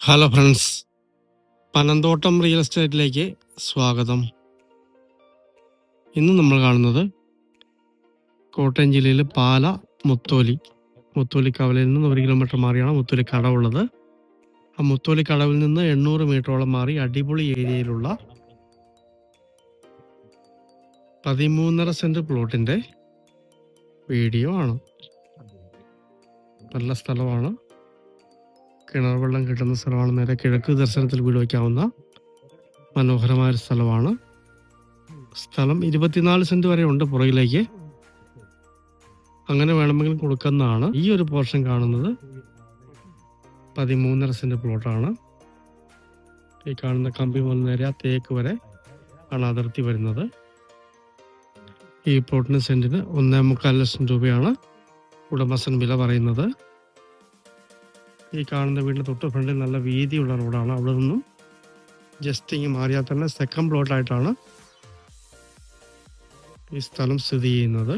Hello friends Panamthottam real എസ്റ്റേറ്റിലേക്ക് സ്വാഗതം. ഇന്ന് നമ്മൾ കാണുന്നത് കോട്ടയം ജില്ലയിൽ പാല മുത്തോലി. മുത്തോലി കവലയിൽ നിന്ന് ഒരു കിലോമീറ്റർ മാറിയാണ് മുത്തോലി കടവുള്ളത് ആ മുത്തോലി കടവിൽ നിന്ന് എണ്ണൂറ് മീറ്ററോളം മാറി അടിപൊളി ഏരിയയിലുള്ള പതിമൂന്നര സെന്റ് പ്ലോട്ടിന്റെ വീഡിയോ ആണ്. നല്ല സ്ഥലമാണ്. കിണർ വെള്ളം കിട്ടുന്ന സ്ഥലമാണ് നേരെ കിഴക്ക് ദർശനത്തിൽ വീട് വയ്ക്കാവുന്ന മനോഹരമായ സ്ഥലമാണ്. സ്ഥലം ഇരുപത്തിനാല് സെന്റ് വരെ ഉണ്ട് പുറകിലേക്ക്. അങ്ങനെ വേണമെങ്കിൽ കൊടുക്കുന്നതാണ് ഈ ഒരു പോർഷൻ കാണുന്നത്. പതിമൂന്നര സെന്റ് പ്ലോട്ടാണ്. ഈ കാണുന്ന കമ്പി മുതൽ നേരെ തേക്ക് വരെ ആണ് അതിർത്തി വരുന്നത്. ഈ പ്ലോട്ടിന് സെന്റിന് ഒന്നേ മുക്കാൽ ലക്ഷം രൂപയാണ് ഉടമസ്ഥൻ വില പറയുന്നത്. ഈ കാണുന്ന വീടിന്റെ തൊട്ട് ഫ്രണ്ടിൽ നല്ല വീതിയുള്ള റോഡാണ് അവിടെ നിന്നും ജസ്റ്റ് ഇങ്ങ് മാറിയാൽ തന്നെ സെക്കൻഡ് പ്ലോട്ടായിട്ടാണ് ഈ സ്ഥലം സ്ഥിതി ചെയ്യുന്നത്.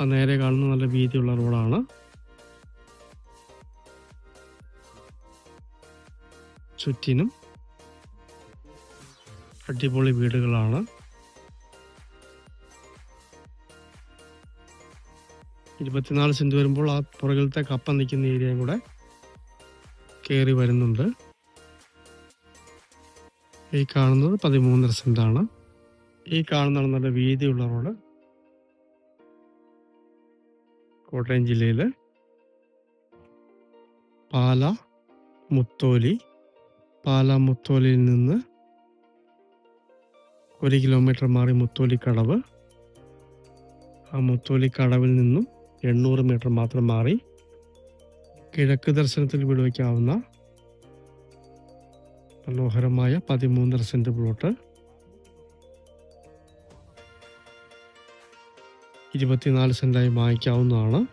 ആ നേരെ കാണുന്ന നല്ല വീതിയുള്ള റോഡാണ്. ചുറ്റിനും അടിപൊളി വീടുകളാണ്. ഇരുപത്തിനാല് സെന്റ് വരുമ്പോൾ ആ പുറകിലത്തെ കപ്പ നിൽക്കുന്ന ഏരിയയും കൂടെ കയറി വരുന്നുണ്ട്. ഈ കാണുന്നത് പതിമൂന്നര സെന്റ് ആണ് ഈ കാണുന്ന നല്ല വീതിയുള്ള റോഡ്. കോട്ടയം ജില്ലയിൽ പാല മുത്തോലി. പാല മുത്തോലിയിൽ നിന്ന് ഒരു കിലോമീറ്റർ മാറി മുത്തോലി കടവ്. ആ മുത്തോലി കടവിൽ നിന്നും എണ്ണൂറ് മീറ്റർ മാത്രം മാറി കിഴക്ക് ദർശനത്തിൽ വിടുവയ്ക്കാവുന്ന മനോഹരമായ പതിമൂന്നര സെന്റ് പ്ലോട്ട് ഇരുപത്തിനാല് സെന്റായി വാങ്ങിക്കാവുന്നതാണ്.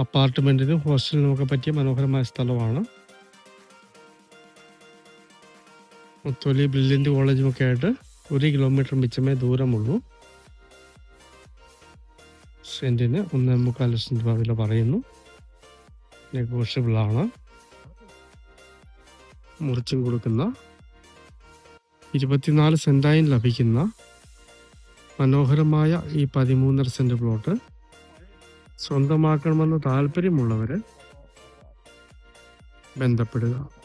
അപ്പാർട്ട്മെന്റിനും ഹോസ്റ്റലിനും ഒക്കെ പറ്റിയ മനോഹരമായ സ്ഥലമാണ്. മുത്തോലി ബ്രില്യന്റ് കോളേജുമൊക്കെ ആയിട്ട് ഒരു കിലോമീറ്റർ മിച്ചമേ ദൂരമുള്ളൂ. സെന്റിന് ഒന്നേ മുക്കാൽ ലക്ഷം രൂപ വില പറയുന്നു. നെഗോഷ്യബിൾ ആണ് മുറിച്ചും കൊടുക്കുന്ന ഇരുപത്തിനാല് സെന്റായി ലഭിക്കുന്ന മനോഹരമായ ഈ പതിമൂന്നര സെന്റ് പ്ലോട്ട് സ്വന്തമാക്കണമെന്ന് താല്പര്യമുള്ളവരെ ബന്ധപ്പെടുക.